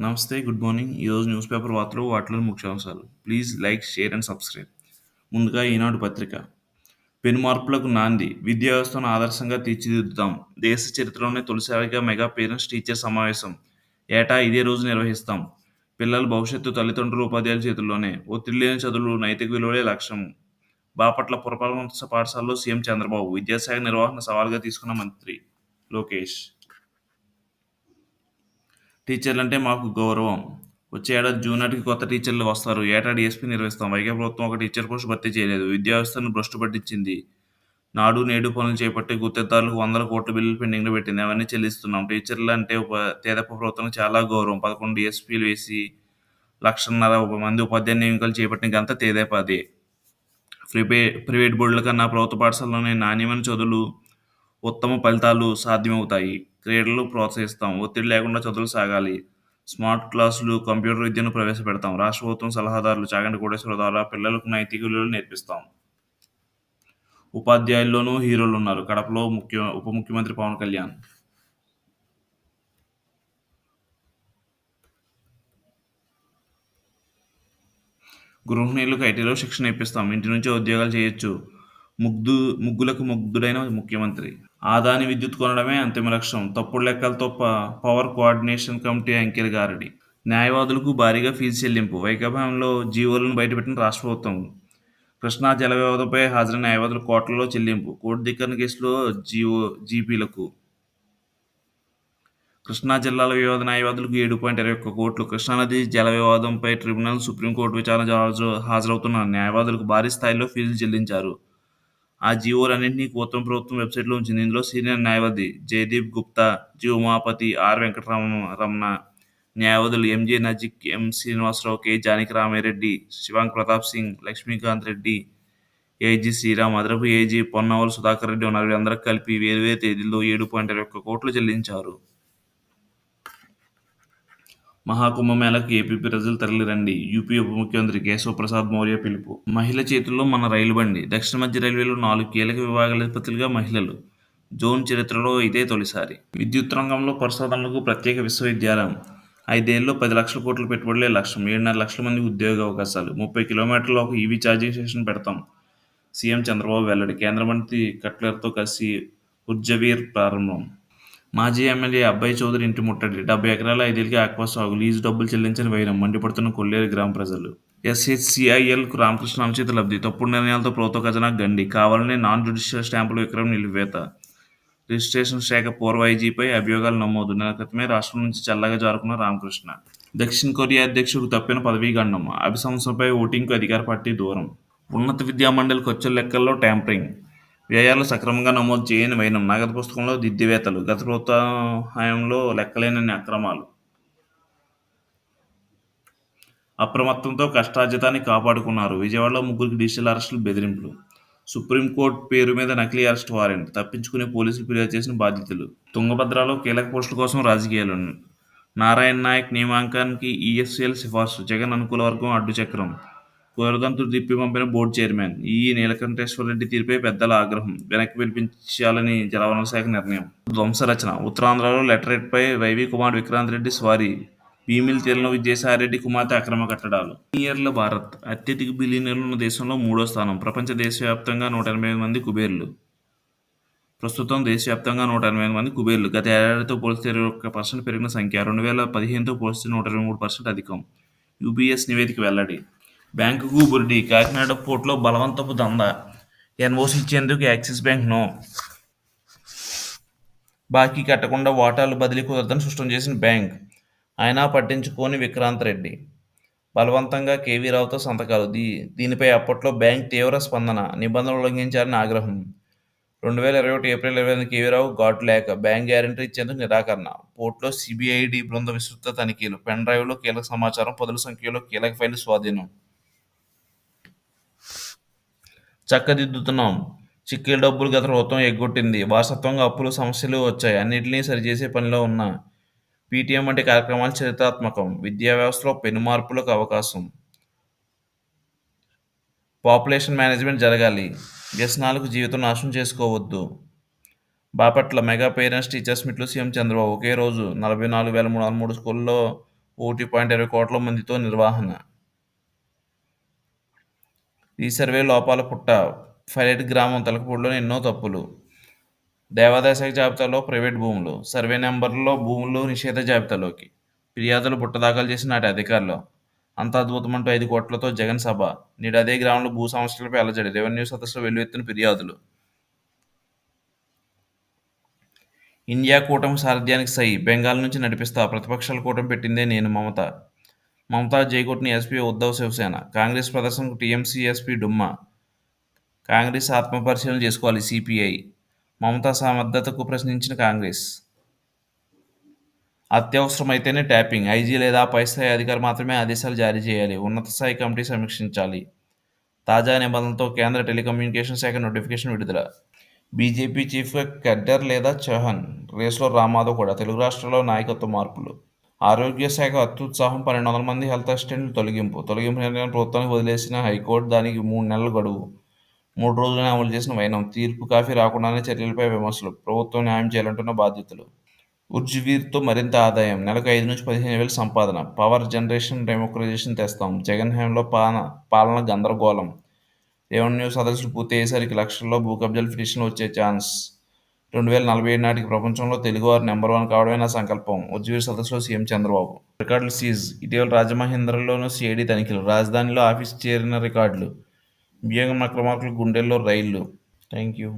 నమస్తే good morning. ఈరోజు news paper వార్తలు వాటిలో ముఖ్యాంశాలు. Please like share and subscribe. ముందుగా ఈనాడు పత్రిక. పెను మార్పులకు నాంది. విద్యా వ్యవస్థను ఆదర్శంగా తీర్చిదిద్దుతాం. దేశ చరిత్రలోనే తొలిసారిగా మెగా పేరెంట్స్ టీచర్ సమావేశం. ఏటా ఇదే రోజు నిర్వహిస్తాం. పిల్లల భవిష్యత్తు తల్లిదండ్రులు ఉపాధ్యాయుల చేతుల్లోనే. ఒత్తిడి లేని చదువులు నైతిక విలువలే లక్ష్యం. బాపట్ల పురపాలక పాఠశాలలో సీఎం చంద్రబాబు విద్యాశాఖ నిర్వహణ సవాల్గా తీసుకున్న మంత్రి లోకేష్. టీచర్లు అంటే మాకు గౌరవం. వచ్చే ఏడాది జూన్ నాటికి కొత్త టీచర్లు వస్తారు. ఏటాడు ఎస్పీ నిర్వహిస్తాం. వైకే ప్రభుత్వం ఒక టీచర్ పోస్ట్ భర్తీ చేయలేదు. విద్యా వ్యవస్థను భ్రష్టు పట్టించింది. నాడు నేడు పనులు చేపట్టి గుత్తేదారులకు వందల కోట్ల బిల్లులు పెండింగ్లో పెట్టింది. అవన్నీ చెల్లిస్తున్నాం. టీచర్లు అంటే ఉప తేదప్ప ప్రభుత్వం చాలా గౌరవం. పదకొండు ఎస్పీలు వేసి లక్షన్నర మంది ఉపాధ్యాయ నియమికలు చేపట్టిన గంత తేదేపాదే ప్రిపే ప్రైవేట్ బోర్డుల కన్నా ప్రభుత్వ పాఠశాలలోనే నాణ్యమైన చదువులు ఉత్తమ ఫలితాలు సాధ్యమవుతాయి. క్రీడలు ప్రోత్సహిస్తాం. ఒత్తిడి లేకుండా చదువులు సాగాలి. స్మార్ట్ క్లాసులు కంప్యూటర్ విద్యను ప్రవేశపెడతాం. రాష్ట్ర ప్రభుత్వం సలహాదారులు చాగంటి కోటేశ్వర ద్వారా పిల్లలకు నైతిక విలువలు నేర్పిస్తాం. ఉపాధ్యాయుల్లోనూ హీరోలు ఉన్నారు. కడపలో ముఖ్య ఉప ముఖ్యమంత్రి పవన్ కళ్యాణ్. గృహిణీలకు ఐటీలో శిక్షణ ఇప్పిస్తాం. ఇంటి నుంచే ఉద్యోగాలు చేయొచ్చు. ముగ్ధు ముగ్గులకు ముగ్ధుడైన ముఖ్యమంత్రి. ఆదాని విద్యుత్ కొనడమే అంతిమ లక్ష్యం. తప్పుడు లెక్కలతో ప- పవర్ కోఆర్డినేషన్ కమిటీ అంకెల గారడి. న్యాయవాదులకు భారీగా ఫీజు చెల్లింపు. వైకాపాలో జీవోలను బయటపెట్టిన రాష్ట్ర ప్రభుత్వం. కృష్ణా జల వివాదంపై హాజరైన న్యాయవాదుల కోట్లలో చెల్లింపు. కోర్టు ధిక్కరణ కేసులో జీవో జీపీలకు. కృష్ణా జిల్లాల వివాద న్యాయవాదులకు ఏడు పాయింట్ ఇరవై ఒక్క కోట్లు. కృష్ణానది జల వివాదంపై ట్రిబ్యునల్ సుప్రీంకోర్టు విచారణ హాజరు హాజరవుతున్న న్యాయవాదులకు భారీ స్థాయిలో ఫీజులు చెల్లించారు. ఆ జీవోలన్నింటినీ ఉత్తమ ప్రభుత్వం వెబ్సైట్లో ఉంచింది. ఇందులో సీనియర్ న్యాయవాది జయదీప్ గుప్తా జి ఉమాపతి ఆర్ వెంకటరమణ రమణ న్యాయవాదులు MJ Najik M Srinivasarao K Janaki Ramareddy Shivang Pratap Singh Lakshmikanth Reddy AG Sriram అదనపు ఏజీ పొన్నవల్ సుధాకర్ రెడ్డి ఉన్నారు. వీరందరూ కలిపి వేరువేరు తేదీల్లో ఏడు పాయింట్ ఇరవై ఒక్క కోట్లు చెల్లించారు. మహాకుంభమేళకు ఏపీ ప్రజలు తరలిరండి. యూపీ ఉప ముఖ్యమంత్రి కేశవ ప్రసాద్ మౌర్య పిలుపు. మహిళ చేతుల్లో మన రైలు బండి. దక్షిణ మధ్య రైల్వేలో నాలుగు కీలక విభాగాధిపతులుగా మహిళలు. జోన్ చరిత్రలో ఇదే తొలిసారి. విద్యుత్ రంగంలో పరిశోధనలకు ప్రత్యేక విశ్వవిద్యాలయం. ఐదేళ్ళలో పది లక్షల కోట్ల పెట్టుబడులే లక్ష్యం. ఏడున్నర లక్షల మంది ఉద్యోగ అవకాశాలు. ముప్పై కిలోమీటర్ల ఒక ఈవీ ఛార్జింగ్ స్టేషన్ పెడతాం. సీఎం చంద్రబాబు వెల్లడి. కేంద్ర మంత్రి కట్లర్తో కలిసి ఉర్జవీర్ ప్రారంభం. మాజీ ఎమ్మెల్యే అబ్బాయి చౌదరి ఇంటి ముట్టడి. డెబ్బై ఎకరాల ఐదేళ్ళకి ఆక్వా సాగు. లీజు డబ్బులు చెల్లించని వైరం. మండిపడుతున్న కొల్లేరు గ్రామ ప్రజలు. ఎస్హెచ్సిఐఎల్ రామకృష్ణ అనుచిత లబ్ధి. తప్పుడు నిర్ణయాలతో ప్రభుత్వ ఖజానా గండి. కావాలనే నాన్ జ్యుడిషియల్ స్టాంపుల విక్రయం నిలివేత రిజిస్ట్రేషన్ శాఖ పూర్వ ఐజీపై అభియోగాలు నమోదు. నెల క్రితమే రాష్ట్రం నుంచి చల్లగా జారుకున్న రామకృష్ణ. దక్షిణ కొరియా అధ్యక్షుడు తప్పిన పదవీ గండం అభిశంసనపై ఓటింగ్కు అధికార పార్టీ దూరం. ఉన్నత విద్యా మండలి ఖర్చుల లెక్కల్లో ట్యాంపరింగ్. వ్యయాలు సక్రమంగా నమోదు చేయని వైనం. నగదు పుస్తకంలో దిద్దివేతలు. గత ప్రభుత్వ హయాంలో లెక్కలేనన్ని అక్రమాలు. అప్రమత్తంతో కష్టార్జితాన్ని కాపాడుకున్నారు. విజయవాడలో ముగ్గురికి డిజిటల్ అరెస్టులు బెదిరింపులు. సుప్రీంకోర్టు పేరు మీద నకిలీ అరెస్ట్ వారెంట్. తప్పించుకునే పోలీసులు ఫిర్యాదు చేసిన బాధితులు తుంగభద్రలో కీలక పోస్టుల కోసం రాజకీయాలు. నారాయణ నాయక్ నియామకానికి ఈఎస్ఎల్ సిఫార్సు. జగన్ అనుకూల వర్గం అడ్డు చక్రం కురదంతులు తిప్పి పంపిన బోర్డు చైర్మన్. ఈ నీలకంఠేశ్వర రెడ్డి తీరుపై పెద్దల ఆగ్రహం. వెనక్కి పిలిపించాలని జలవనరుల శాఖ నిర్ణయం. ధ్వంసరచన. ఉత్తరాంధ్రలో లెటరేట్పై వైవి కుమార్ విక్రాంత్ రెడ్డి స్వారీ. భీమిలి తీరంలో విజయసాయిరెడ్డి కుమార్తె అక్రమ కట్టడాలు. బిలియనీర్ల భారత్. అత్యధిక బిలియనర్లు ఉన్న దేశంలో మూడో స్థానం. ప్రపంచ దేశవ్యాప్తంగా నూట ఎనభై ఐదు మంది కుబేర్లు. ప్రస్తుతం దేశవ్యాప్తంగా నూట ఎనభై ఐదు మంది కుబేర్లు. గత ఏడాదితో పోలిస్తే ఇరవై ఒక్క పర్సెంట్ పెరిగిన సంఖ్య. రెండు వేల పదిహేనుతో పోలిస్తే నూట ఇరవై మూడు పర్సెంట్ అధికం. యూబీఎస్ నివేదిక వెల్లడి. బ్యాంకుకు బురిడి. కాకినాడ పోర్టులో బలవంతపు దందా. ఎన్ఓసి ఇచ్చేందుకు యాక్సిస్ బ్యాంక్ నో. బాకీ కట్టకుండా వాటాలు బదిలీ కుదరదని స్పష్టం చేసిన బ్యాంక్. అయినా పట్టించుకోని విక్రాంత్ రెడ్డి. బలవంతంగా కేవీ రావుతో సంతకాలు. దీ దీనిపై అప్పట్లో బ్యాంక్ తీవ్ర స్పందన. నిబంధనలు ఉల్లంఘించారని ఆగ్రహం. రెండు వేల ఇరవై ఒకటి ఏప్రిల్ ఇరవై ఎనిమిది కేవీ రావు ఘాటు లేక బ్యాంక్ గ్యారంటీ ఇచ్చేందుకు నిరాకరణ. పోర్టులో సిబిఐడి బృంద విస్తృత తనిఖీలు. పెన్ డ్రైవ్లో కీలక సమాచారం పదుల సంఖ్యలో కీలక ఫైలు స్వాధీనం. చక్కదిద్దుతున్నాం. చిక్కిల డబ్బులు గత ప్రభుత్వం ఎగ్గొట్టింది. వారసత్వంగా అప్పులు సమస్యలు వచ్చాయి. అన్నింటినీ సరిచేసే పనిలో ఉన్న పీటీఎం వంటి కార్యక్రమాలు చరిత్రాత్మకం. విద్యా వ్యవస్థలో పెను మార్పులకు అవకాశం. పాపులేషన్ మేనేజ్మెంట్ జరగాలి. వ్యసనాలకు జీవితం నాశనం చేసుకోవద్దు. బాపట్ల మెగా పేరెంట్స్ టీచర్స్ మీట్లు సీఎం చంద్రబాబు. ఒకే రోజు నలభై నాలుగు వేల మూడు వందల మూడు స్కూల్లో ఒకటి పాయింట్ ఇరవై కోట్ల మందితో నిర్వహణ. ఈ సర్వే లోపాల పుట్ట ఫైలెట్ గ్రామం తలకపూడిలో ఎన్నో తప్పులు. దేవాదాయ శాఖ జాబితాలో ప్రైవేట్ భూములు. సర్వే నెంబర్లో భూములు నిషేధ జాబితాలోకి. ఫిర్యాదులు పుట్ట దాఖలు చేసిన నాటి అధికారులు. అంత అద్భుతమంటూ ఐదు కోట్లతో జగన్ సభ. నేడు అదే గ్రామంలో భూ సమస్యలపై అలజడి. రెవెన్యూ సదస్సులో వెల్లువెత్తిన ఫిర్యాదులు. ఇండియా కూటమి సారథ్యానికి సై. బెంగాల్ నుంచి నడిపిస్తా. ప్రతిపక్షాల కూటమి పెట్టిందే నేను మమత. మమతా జైకోట్ని ఎస్పీ ఉద్ధవ్ శివసేన కాంగ్రెస్ ప్రదర్శనకు టీఎంసీ ఎస్పీ డుమ్మా కాంగ్రెస్ ఆత్మపరిశీలన చేసుకోవాలి సిపిఐ మమతా సమర్థతకు ప్రశ్నించిన కాంగ్రెస్. అత్యవసరమైతేనే ట్యాపింగ్ ఐజీ లేదా పై స్థాయి అధికారి మాత్రమే ఆదేశాలు జారీ చేయాలి ఉన్నత స్థాయి కమిటీ సమీక్షించాలి. తాజా నిబంధనలతో కేంద్ర టెలికమ్యూనికేషన్ శాఖ నోటిఫికేషన్ విడుదల. బీజేపీ చీఫ్గా కడ్డర్ లేదా చౌహాన్ రేసులో రామాధవ్ కూడా తెలుగు రాష్ట్రాల్లో నాయకత్వ మార్పులు. ఆరోగ్య శాఖ అత్యుత్సాహం పన్నెండు వందల మంది హెల్త్ అసిస్టెంట్లు తొలగింపు. తొలగింపు నిర్ణయం ప్రభుత్వానికి వదిలేసిన హైకోర్టు దానికి మూడు నెలల గడువు. మూడు రోజులనే అమలు చేసిన వైనం. తీర్పు కాఫీ రాకుండానే చర్యలపై విమర్శలు. ప్రభుత్వం న్యాయం చేయాలంటున్న బాధ్యతలు. ఉర్జువీర్తో మరింత ఆదాయం. నెలకు ఐదు నుంచి పదిహేను వేలు సంపాదన. పవర్ జనరేషన్ డెమోక్రటైజేషన్ తెస్తాం. జగన్ హయాంలో పాలన పాలన గందరగోళం. రెవెన్యూ సదస్సులు పూర్తి అయ్యేసరికి లక్షల్లో భూ కబ్జాలు పిటిషన్లు వచ్చే ఛాన్స్. రెండు వేల నలభై ఏడు నాటికి ప్రపంచంలో తెలుగువారు నెంబర్ వన్ కావడమే నా సంకల్పం. ఉజ్వీర్ సదస్సులో సీఎం చంద్రబాబు. రికార్డులు సీజ్. ఇటీవల రాజమహేంద్రలోనూ సిఐడి తనిఖీలు. రాజధానిలో ఆఫీస్ చేరిన రికార్డులు. బియ్యం అక్రమార్కులు గుండెల్లో రైళ్ళు. Thank you